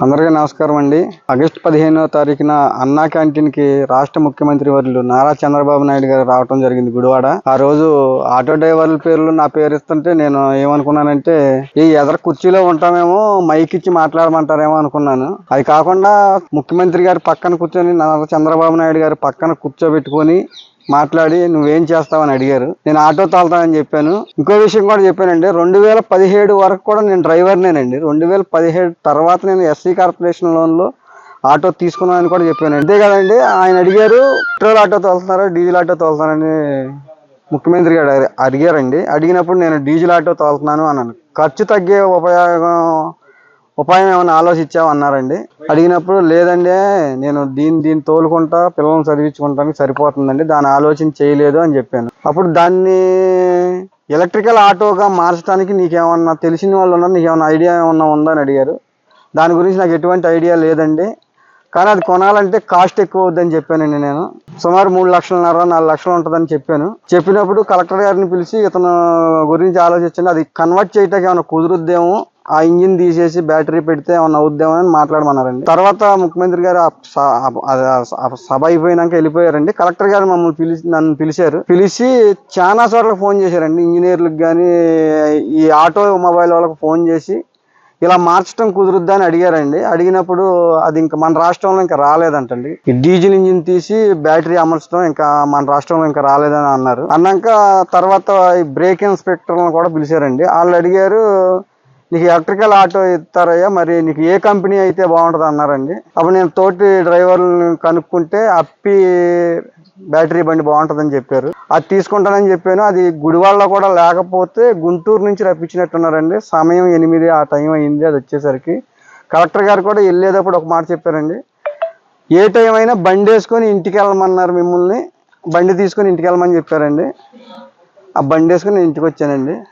అందరికీ నమస్కారం అండి. ఆగస్టు పదిహేనో తారీఖున అన్నా క్యాంటీన్కి రాష్ట్ర ముఖ్యమంత్రి వర్యులు నారా చంద్రబాబు నాయుడు గారు రావడం జరిగింది గుడివాడ. ఆ రోజు ఆటో డ్రైవర్ల పేర్లు నా పేరు ఇస్తుంటే నేను ఏమనుకున్నానంటే ఈ ఎదర కుర్చీలో ఉంటామేమో మైక్ ఇచ్చి మాట్లాడమంటారేమో అనుకున్నాను. అది కాకుండా ముఖ్యమంత్రి గారు పక్కన కూర్చొని నారా చంద్రబాబు నాయుడు గారు పక్కన కూర్చోబెట్టుకొని మాట్లాడి నువ్వేం చేస్తావని అడిగారు. నేను ఆటో తోలుతానని చెప్పాను. ఇంకో విషయం కూడా చెప్పానండి. రెండు వేల పదిహేడు వరకు కూడా నేను డ్రైవర్నేనండి. రెండు వేల పదిహేడు తర్వాత నేను ఎస్సీ కార్పొరేషన్ లోన్లో ఆటో తీసుకున్నానని కూడా చెప్పాను. అంతే కదండి. ఆయన అడిగారు పెట్రోల్ ఆటో తోలుతున్నారా డీజిల్ ఆటో తోలుతున్నారని ముఖ్యమంత్రి గారు అడిగారండి. అడిగినప్పుడు నేను డీజిల్ ఆటో తోలుతున్నాను అన్నాను. ఖర్చు తగ్గే ఉపయోగం ఉపాయం ఏమైనా ఆలోచించావు అన్నారండి. అడిగినప్పుడు లేదండి నేను దీన్ని దీన్ని తోలుకుంటా పిల్లల్ని చదివించుకుంటానికి సరిపోతుందండి దాని ఆలోచన చేయలేదు అని చెప్పాను. అప్పుడు దాన్ని ఎలక్ట్రికల్ ఆటోగా మార్చడానికి నీకేమన్నా తెలిసిన వాళ్ళు ఉన్నారు నీకేమన్నా ఐడియా ఏమన్నా ఉందా అని అడిగారు. దాని గురించి నాకు ఎటువంటి ఐడియా లేదండి. కానీ అది కొనాలంటే కాస్ట్ ఎక్కువ అవుద్దని చెప్పానండి నేను. సుమారు మూడు లక్షలన్నర నాలుగు లక్షలు ఉంటుందని చెప్పాను. చెప్పినప్పుడు కలెక్టర్ గారిని పిలిచి ఇతను గురించి ఆలోచించండి. అది కన్వర్ట్ చేయటానికి ఏమైనా కుదురుద్దేమో ఆ ఇంజిన్ తీసేసి బ్యాటరీ పెడితే ఏమన్నా అవుద్దేమో అని మాట్లాడమన్నారండి. తర్వాత ముఖ్యమంత్రి గారు ఆ సభ అయిపోయినాక వెళ్ళిపోయారండి. కలెక్టర్ గారు మమ్మల్ని పిలిచి నన్ను పిలిచారు. పిలిచి చాలా చోట్ల ఫోన్ చేశారండి. ఇంజనీర్లకు కానీ ఈ ఆటో మొబైల్ వాళ్ళకి ఫోన్ చేసి ఇలా మార్చడం కుదురుద్దా అని అడిగారండి. అడిగినప్పుడు అది ఇంకా మన రాష్ట్రంలో ఇంకా రాలేదంటండి. ఈ డీజిల్ ఇంజిన్ తీసి బ్యాటరీ అమర్చడం ఇంకా మన రాష్ట్రంలో ఇంకా రాలేదని అన్నారు. అన్నాక తర్వాత ఈ బ్రేక్ ఇన్స్పెక్టర్లను కూడా పిలిచారండి. వాళ్ళు అడిగారు నీకు ఎలక్ట్రికల్ ఆటో ఇస్తారయ్యా మరి నీకు ఏ కంపెనీ అయితే బాగుంటుంది అన్నారండి. అప్పుడు నేను తోటి డ్రైవర్ని కనుక్కుంటే అప్పి బ్యాటరీ బండి బాగుంటుందని చెప్పారు. అది తీసుకుంటానని చెప్పాను. అది గుడివాళ్ళలో కూడా లేకపోతే గుంటూరు నుంచి రప్పించినట్టున్నారండి. సమయం ఎనిమిది ఆ టైం అయింది అది వచ్చేసరికి. కలెక్టర్ గారు కూడా వెళ్ళేటప్పుడు ఒక మాట చెప్పారండి. ఏ టైం అయినా బండి వేసుకొని ఇంటికి వెళ్ళమన్నారు మిమ్మల్ని. బండి తీసుకొని ఇంటికి వెళ్ళమని చెప్పారండి. ఆ బండి వేసుకొని నేను ఇంటికి వచ్చానండి.